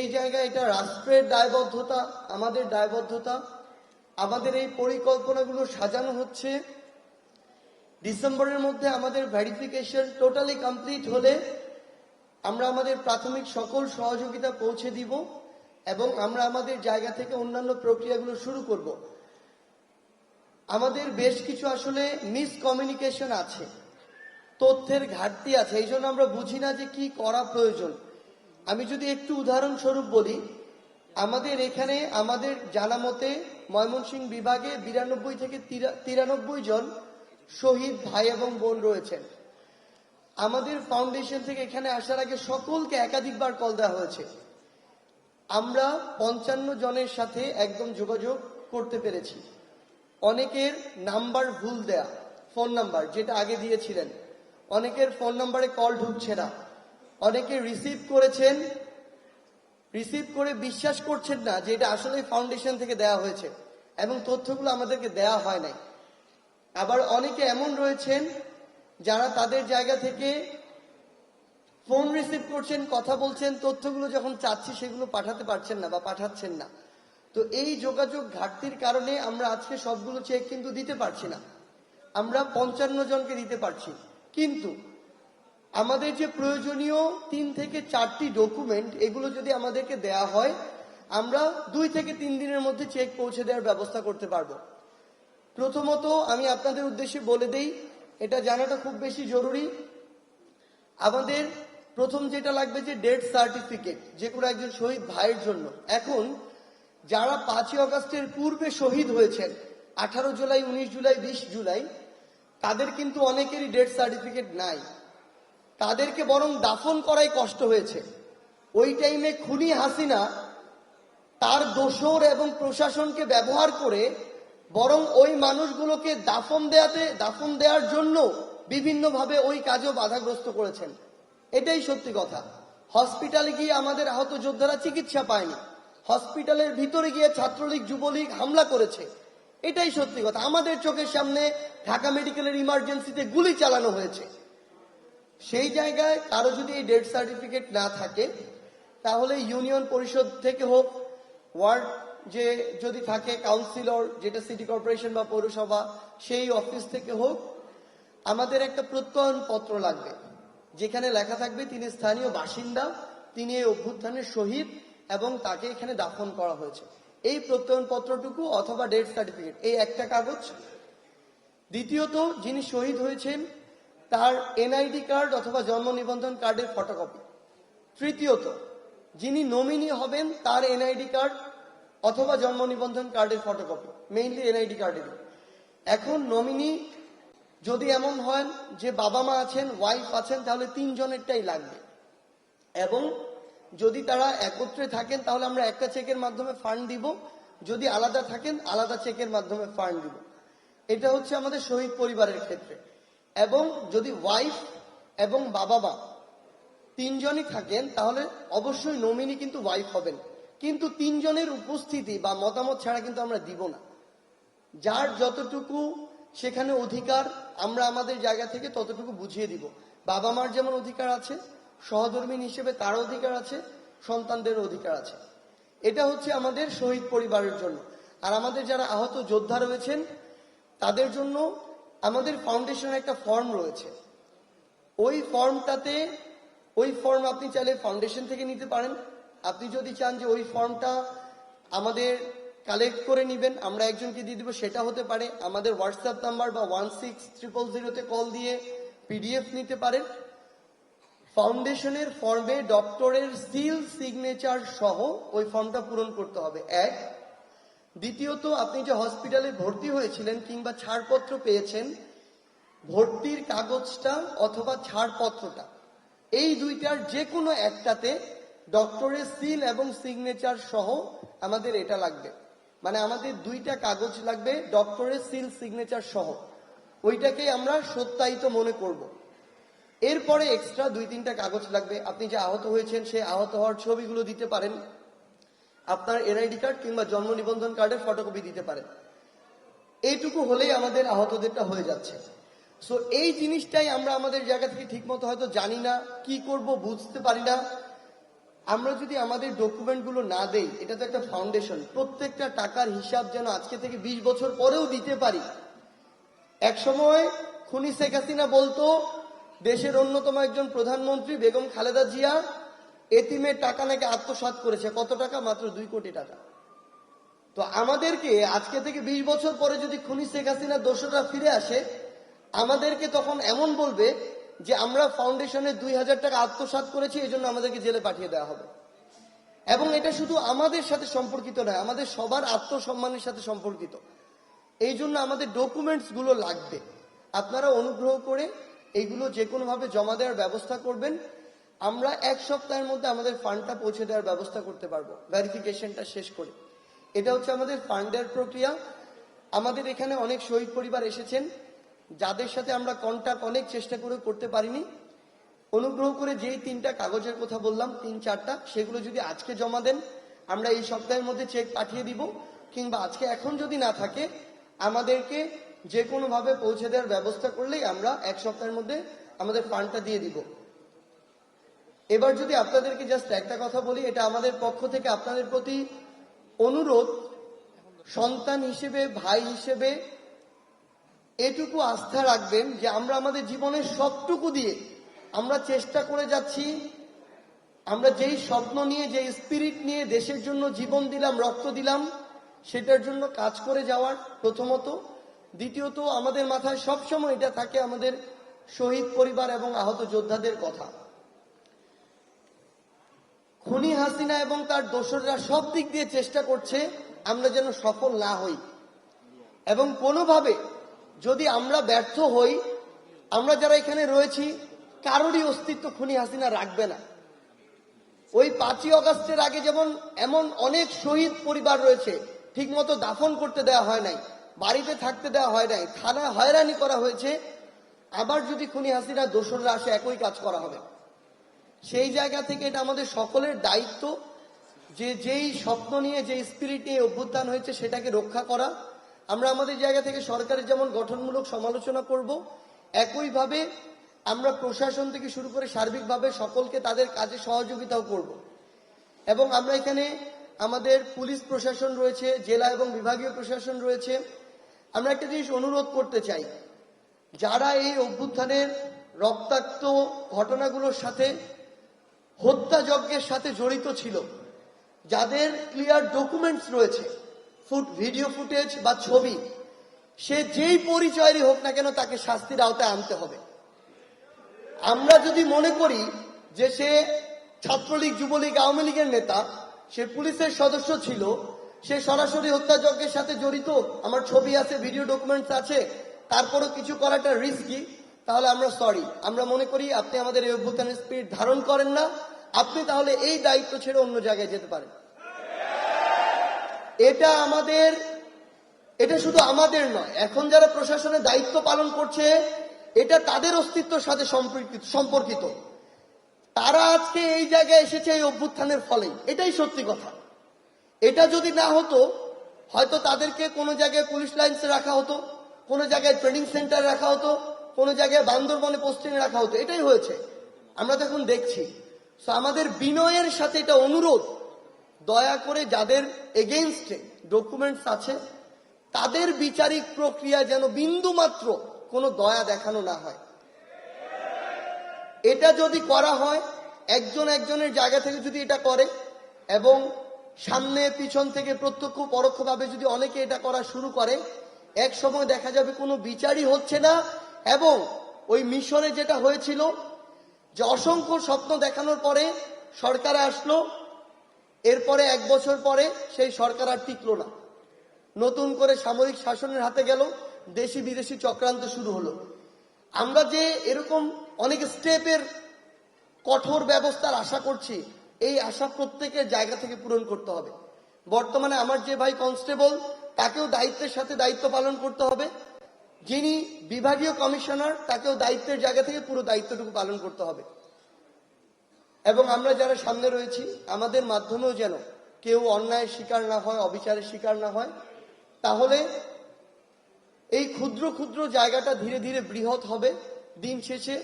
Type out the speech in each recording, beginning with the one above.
এই জায়গায় এটা রাষ্ট্রের দায়বদ্ধতা, আমাদের দায়বদ্ধতা। আমাদের এই পরিকল্পনাগুলো সাজানো হচ্ছে। ডিসেম্বরের মধ্যে আমাদের ভেরিফিকেশন টোটালি কমপ্লিট হলে আমরা আমাদের প্রাথমিক সকল সহযোগিতা পৌঁছে দিব এবং আমরা আমাদের জায়গা থেকে অন্যান্য প্রক্রিয়াগুলো শুরু করব। আমাদের বেশ কিছু আসলে মিসকমিউনিকেশন আছে, তথ্যের ঘাটতি আছে এই জন্য আমরা বুঝি না যে কি করা প্রয়োজন। আমি যদি একটু উদাহরণস্বরূপ বলি, আমাদের এখানে আমাদের জানা মতে ময়মনসিংহ বিভাগে বিরানব্বই থেকে তিরা- তিরানব্বই জন শহীদ ভাই এবং বোন রয়েছেন। আমাদের ফাউন্ডেশন থেকে এখানে আসার আগে সকলকে একাধিকবার কল দেওয়া হয়েছে। আমরা পঞ্চান্ন জনের সাথে একদম যোগাযোগ করতে পেরেছি। অনেকের নাম্বার ভুল দেয়া, ফোন নাম্বার, যেটা আগে দিয়েছিলেন। অনেকের ফোন নাম্বারে কল ঢুকছে না। অনেকে রিসিভ করেছেন রিসিভ করে বিশ্বাস করছেন না যে এটা আসলে ফাউন্ডেশন থেকে দেয়া হয়েছে এবং তথ্যগুলো আমাদেরকে দেয়া হয় নাই। আবার অনেকে এমন রয়েছেন যারা তাদের জায়গা থেকে ফোন রিসিভ করছেন, কথা বলছেন, তথ্যগুলো যখন চাচ্ছি সেগুলো পাঠাতে পারছেন না বা পাঠাচ্ছেন না। তো এই যোগাযোগ ঘাটতির কারণে আমরা আজকে সবগুলো চেক কিন্তু দিতে পারছি না। আমরা পঞ্চান্ন জনকে দিতে পারছি। কিন্তু আমাদের যে প্রয়োজনীয় তিন থেকে চারটি ডকুমেন্ট এগুলো যদি আমাদেরকে দেয়া হয়, আমরা দুই থেকে তিন দিনের মধ্যে চেক পৌঁছে দেওয়ার ব্যবস্থা করতে পারব। প্রথমত আমি আপনাদের উদ্দেশ্যে বলে দেই, এটা জানাটা খুব বেশি জরুরি। আমাদের প্রথম যেটা লাগবে যে ডেথ সার্টিফিকেট যে কোনো একজন শহীদ ভাইয়ের জন্য। এখন যারা পাঁচই অগস্টের পূর্বে শহীদ হয়েছেন, আঠারো জুলাই, উনিশ জুলাই, বিশ জুলাই, তাদের কিন্তু অনেকেরই ডেথ সার্টিফিকেট নাই। তাদেরকে বরং দাফন করাই কষ্ট হয়েছে। ওই টাইমে খুনি হাসিনা তার দোসর এবং প্রশাসনকে ব্যবহার করে বরং ওই মানুষগুলোকে দাফন দেয়াতে, দাফন দেওয়ার জন্য বিভিন্নভাবে ওই কাজও বাধাগ্রস্ত করেছেন। এটাই সত্যি কথা। হসপিটালে গিয়ে আমাদের আহত যোদ্ধারা চিকিৎসা পায়নি। হসপিটালের ভিতরে গিয়ে ছাত্রলীগ, যুবলীগ হামলা করেছে। এটাই সত্যি কথা। আমাদের চোখের সামনে ঢাকা মেডিকেলের ইমার্জেন্সিতে গুলি চালানো হয়েছে। সেই জায়গায় কারও যদি এই ডেথ সার্টিফিকেট না থাকে, তাহলে ইউনিয়ন পরিষদ থেকে হোক, ওয়ার্ড যে যদি থাকে, কাউন্সিলর, যেটা সিটি কর্পোরেশন বা পৌরসভা, সেই অফিস থেকে হোক, আমাদের একটা প্রত্যয়ন পত্র লাগবে, যেখানে লেখা থাকবে তিনি স্থানীয় বাসিন্দা, তিনি এই অভ্যুত্থানের শহীদ এবং তাকে এখানে দাফন করা হয়েছে। এই প্রত্যয়ন পত্রটুকু অথবা ডেথ সার্টিফিকেট এই একটা কাগজ। দ্বিতীয়ত, যিনি শহীদ হয়েছেন তার এনআইডি কার্ড অথবা জন্ম নিবন্ধন কার্ডের ফটোকপি তৃতীয়ত, যিনি নমিনি হবেন তার এনআইডি কার্ড অথবা জন্ম নিবন্ধন কার্ডের ফটোকপি মেইনলি এনআইডি কার্ডের এখন নমিনি যদি এমন হয় যে বাবা মা আছেন ওয়াইফ আছেন, তাহলে তিনজনেরটাই লাগবে। এবং যদি তারা একত্রে থাকেন, তাহলে আমরা একটা চেকের মাধ্যমে ফান্ড দিব। যদি আলাদা থাকেন, আলাদা চেকের মাধ্যমে ফান্ড দিব। এটা হচ্ছে আমাদের শহীদ পরিবারের ক্ষেত্রে। এবং যদি ওয়াইফ এবং বাবা মা তিনজনই থাকেন, তাহলে অবশ্যই নমিনি কিন্তু ওয়াইফ হবেন। কিন্তু তিনজনের উপস্থিতি বা মতামত ছাড়া কিন্তু আমরা দিব না। যার যতটুকু সেখানে অধিকার, আমরা আমাদের জায়গা থেকে ততটুকু বুঝিয়ে দিব। বাবা মার যেমন অধিকার আছে, সহধর্মী হিসেবে তার অধিকার আছে সন্তানদের অধিকার আছে। এটা হচ্ছে আমাদের শহীদ পরিবারের জন্য। আর আমাদের যারা আহত যোদ্ধা রয়েছেন, তাদের জন্য আমাদের ফাউন্ডেশনের একটা ফর্ম রয়েছে। ওই ফর্মটাতে ওই ফর্ম আপনি চাইলে ফাউন্ডেশন থেকে নিতে পারেন। আপনি যদি চান যে ওই ফর্মটা আমাদের কালেক্ট করে নেবেন, আমরা একজনকে দিয়ে দিব, সেটা হতে পারে আমাদের হোয়াটসঅ্যাপ নাম্বার বা ওয়ান সিক্স ট্রিপল জিরোতে কল দিয়ে পিডিএফ নিতে পারেন। ফাউন্ডেশনের ফর্মে ডক্টরের সিল সিগনেচার সহ ওই ফর্মটা পূরণ করতে হবে। এক দ্বিতীয়ত, আপনি যে হসপিটালে ভর্তি হয়েছিলেন কিংবা ছাড়পত্র পেয়েছেন, ভর্তির কাগজটা অথবা ছাড়পত্রটা, এই দুইটার যে কোনো একটাতে ডক্টরের সিল এবং সিগনেচার সহ আমাদের এটা লাগবে। মানে আমাদের দুইটা কাগজ লাগবে, ডক্টরের সিল, সিগনেচার সহ। ওইটাকে আমরা সত্যায়িত মনে করব। এরপরে এক্সট্রা দুই তিনটা কাগজ লাগবে। আপনি যে আহত হয়েছেন, সেই আহত হওয়ার ছবিগুলো দিতে পারেন। আপনার এনআইডি কার্ড কিংবা জন্ম নিবন্ধন কার্ডের ফটোকপি দিতে পারেন এইটুকু হলেই আমাদের আহতদেরটা হয়ে যাচ্ছে। সো এই জিনিসটাই আমরা আমাদের জায়গা থেকে ঠিকমতো হয়তো জানি না, কি করব বুঝতে পারি না। আমরা যদি আমাদের ডকুমেন্টগুলো না দেই, এটা তো একটা ফাউন্ডেশন প্রত্যেকটা টাকার হিসাব যেন আজকে থেকে বিশ বছর পরেও দিতে পারি। এক সময় খুনি শেখ হাসিনা বলতো, দেশের অন্যতম একজন প্রধানমন্ত্রী বেগম খালেদা জিয়া এতিমের টাকা নাকি আত্মসাৎ করেছে? কত টাকা? মাত্র দুই কোটি টাকা। তো আমাদেরকে আজকে থেকে বিশ বছর পরে যদি খুনি শেখ হাসিনা দোষরা ফিরে আসে, আমাদেরকে তখন এমন বলবে যে আমরা ফাউন্ডেশনে দুই হাজার টাকা আত্মসাৎ করেছি, এই জন্য আমাদেরকে জেলে পাঠিয়ে দেওয়া হবে। এবং এটা শুধু আমাদের সাথে সম্পর্কিত নয়, আমাদের সবার আত্মসম্মানের সাথে সম্পর্কিত। এই জন্য আমাদের ডকুমেন্টসগুলো লাগবে। আপনারা অনুগ্রহ করে এইগুলো যে কোনোভাবে জমা দেওয়ার ব্যবস্থা করবেন। আমরা এক সপ্তাহের মধ্যে আমাদের ফান্ডটা পৌঁছে দেওয়ার ব্যবস্থা করতে পারব, ভেরিফিকেশনটা শেষ করে। এটা হচ্ছে আমাদের ফান্ডের প্রক্রিয়া। আমাদের এখানে অনেক শহীদ পরিবার এসেছেন, যাদের সাথে আমরা কন্ট্যাক্ট অনেক চেষ্টা করে করতে পারিনি। অনুগ্রহ করে যেই তিনটা কাগজের কথা বললাম, তিন চারটা, সেগুলো যদি আজকে জমা দেন, আমরা এই সপ্তাহের মধ্যে চেক পাঠিয়ে দিব, কিংবা আজকে এখন যদি না থাকে, আমাদেরকে যে কোনোভাবে পৌঁছে দেওয়ার ব্যবস্থা করলেই আমরা এক সপ্তাহের মধ্যে আমাদের ফান্ডটা দিয়ে দিব। এবার যদি আপনাদেরকে জাস্ট একটা কথা বলি, এটা আমাদের পক্ষ থেকে আপনাদের প্রতি অনুরোধ, সন্তান হিসেবে, ভাই হিসেবে এটুকু আস্থা রাখবেন যে আমরা আমাদের জীবনের সবটুকু দিয়ে আমরা চেষ্টা করে যাচ্ছি। আমরা যেই স্বপ্ন নিয়ে যে স্পিরিট নিয়ে দেশের জন্য জীবন দিলাম, রক্ত দিলাম, সেটার জন্য কাজ করে যাওয়ার প্রথমত। দ্বিতীয়ত, আমাদের মাথায় সবসময় এটা থাকে আমাদের শহীদ পরিবার এবং আহত যোদ্ধাদের কথা। খুনি হাসিনা এবং তার দোসররা সব দিক দিয়ে চেষ্টা করছে আমরা যেন সফল না হই। এবং কোনোভাবে যদি আমরা ব্যর্থ হই, আমরা যারা এখানে রয়েছি, কারোরই অস্তিত্ব খুনি হাসিনা রাখবে না। ওই পাঁচই অগস্টের আগে যেমন এমন অনেক শহীদ পরিবার রয়েছে, ঠিকমতো দাফন করতে দেওয়া হয় নাই, বাড়িতে থাকতে দেওয়া হয় নাই, থানায় হয়রানি করা হয়েছে, আবার যদি খুনি হাসিনা দোসররা আসে, একই কাজ করা হবে। সেই জায়গা থেকে এটা আমাদের সকলের দায়িত্ব যে যেই স্বপ্ন নিয়ে যে স্পিরিট নিয়ে অভ্যুত্থান হয়েছে সেটাকে রক্ষা করা। আমরা আমাদের জায়গা থেকে সরকারের যেমন গঠনমূলক সমালোচনা করব, একইভাবে আমরা প্রশাসন থেকে শুরু করে সার্বিকভাবে সকলকে তাদের কাজে সহযোগিতাও করব। এবং আমরা এখানে আমাদের পুলিশ প্রশাসন রয়েছে, জেলা এবং বিভাগীয় প্রশাসন রয়েছে। আমরা একটা জিনিস অনুরোধ করতে চাই, যারা এই অভ্যুত্থানের রক্তাক্ত ঘটনাগুলোর সাথে হত্যাযজ্ঞের সাথে জড়িত ছিল। যাদের ক্লিয়ার ডকুমেন্টস রয়েছে, ফুট ভিডিও ফুটেজ বা ছবি, সে যেই পরিচয়েরই হোক না কেন তাকে শাস্তির আওতায় আনতে হবে। আমরা যদি মনে করি যে সে ছাত্রলীগ, যুবলীগ, আওয়ামী লীগের নেতা, সে পুলিশের সদস্য ছিল, সে সরাসরি হত্যাযজ্ঞের সাথে জড়িত, আমার ছবি আছে ভিডিও ডকুমেন্টস আছে, তারপরও কিছু করাটা রিস্কি তাহলে আমরা সরি আমরা মনে করি আপনি আমাদের এই অভ্যুত্থানের স্পিরিট ধারণ করেন না। আপনি তাহলে এই দায়িত্ব ছেড়ে অন্য জায়গায় যেতে পারেন। এটা আমাদের, এটা শুধু আমাদের নয়। এখন যারা প্রশাসনের দায়িত্ব পালন করছে, এটা তাদের অস্তিত্বের সাথে সম্পর্কিত। তারা আজকে এই জায়গায় এসেছে এই অভ্যুত্থানের ফলে এটাই সত্যি কথা। এটা যদি না হতো, হয়তো তাদেরকে কোনো জায়গায় পুলিশ লাইন্সে রাখা হতো, কোনো জায়গায় ট্রেনিং সেন্টার রাখা হতো কোনো জায়গায় বান্দরবনে পোস্টিং রাখা হতো, এটাই হয়েছে। আমরা তো এখন দেখছি। আমাদের বিনয়ের সাথে এটা অনুরোধ। দয়া করে যাদের এগেনস্টে ডকুমেন্টস আছে, তাদের বিচারিক প্রক্রিয়া যেন বিন্দু মাত্র কোনো দয়া দেখানো না হয়। এটা যদি করা হয়, একজন একজনের জায়গা থেকে যদি এটা করে, এবং সামনে পিছন থেকে প্রত্যক্ষ পরোক্ষভাবে যদি অনেকে এটা করা শুরু করে, এক সময় দেখা যাবে কোনো বিচারই হচ্ছে না এবং ওই মিশরে যেটা হয়েছিল যে অসংখ্য স্বপ্ন দেখানোর পরে সরকার আসলো, এরপরে এক বছর পরে সেই সরকার আর টিকলো না। নতুন করে সামরিক শাসনের হাতে গেল, দেশি বিদেশি চক্রান্ত শুরু হলো। আমরা যে এরকম অনেক স্টেপের কঠোর ব্যবস্থার আশা করছি, এই আশা প্রত্যেকের জায়গা থেকে পূরণ করতে হবে। বর্তমানে আমার যে ভাই কনস্টেবল, তাকেও দায়িত্বের সাথে দায়িত্ব পালন করতে হবে। যিনি বিভাগীয় কমিশনার, তাকেও দায়িত্বের জায়গা থেকে পুরো দায়িত্বটুকু পালন করতে হবে। এবং আমরা যারা সামনে রয়েছি, আমাদের মাধ্যমেও যেন কেউ অন্যায়ের শিকার না হয়, অবিচারের শিকার না হয়, তাহলে এই ক্ষুদ্র ক্ষুদ্র জায়গাটা ধীরে ধীরে বৃহৎ হবে। দিন শেষে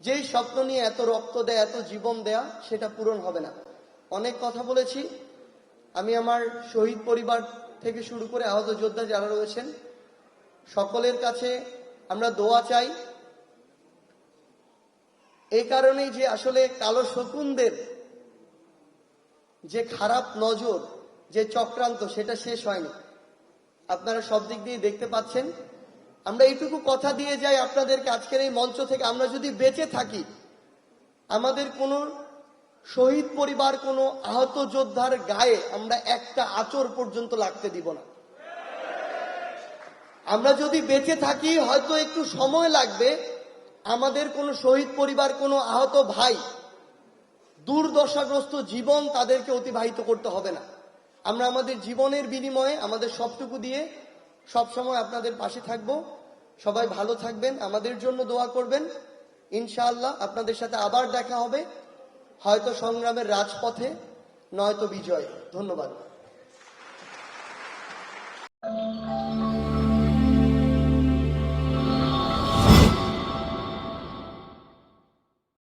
যেই স্বপ্ন নিয়ে এত রক্ত দেয়, এত জীবন দেয়া, সেটা পূরণ হবে না। অনেক কথা বলেছি। আমি আমার শহীদ পরিবার থেকে শুরু করে আহত যোদ্ধা যারা রয়েছেন সকলের কাছে আমরা দোয়া চাই। এই কারণেই যে আসলে কালো শকুনদের যে খারাপ নজর, যে চক্রান্ত, সেটা শেষ হয়নি। আপনারা সব দিক দিয়ে দেখতে পাচ্ছেন। আমরা এইটুকু কথা দিয়ে যাই আপনাদেরকে আজকের এই মঞ্চ থেকে। আমরা যদি বেঁচে থাকি, আমাদের কোনো শহীদ পরিবার, কোনো আহত যোদ্ধার গায়ে আমরা একটা আচর পর্যন্ত লাগতে দিব না। আমরা যদি বেঁচে থাকি, হয়তো একটু সময় লাগবে। আমাদের কোনো শহীদ পরিবার, কোনো আহত ভাই দুর্দশাগ্রস্ত জীবন তাদেরকে অতিবাহিত করতে হবে না। আমরা আমাদের জীবনের বিনিময়ে, আমাদের সবটুকু দিয়ে সবসময় আপনাদের পাশে থাকব। সবাই ভালো থাকবেন, আমাদের জন্য দোয়া করবেন। ইনশাআল্লাহ আপনাদের সাথে আবার দেখা হবে, হয়তো সংগ্রামের রাজপথে, নয়তো বিজয়। ধন্যবাদ।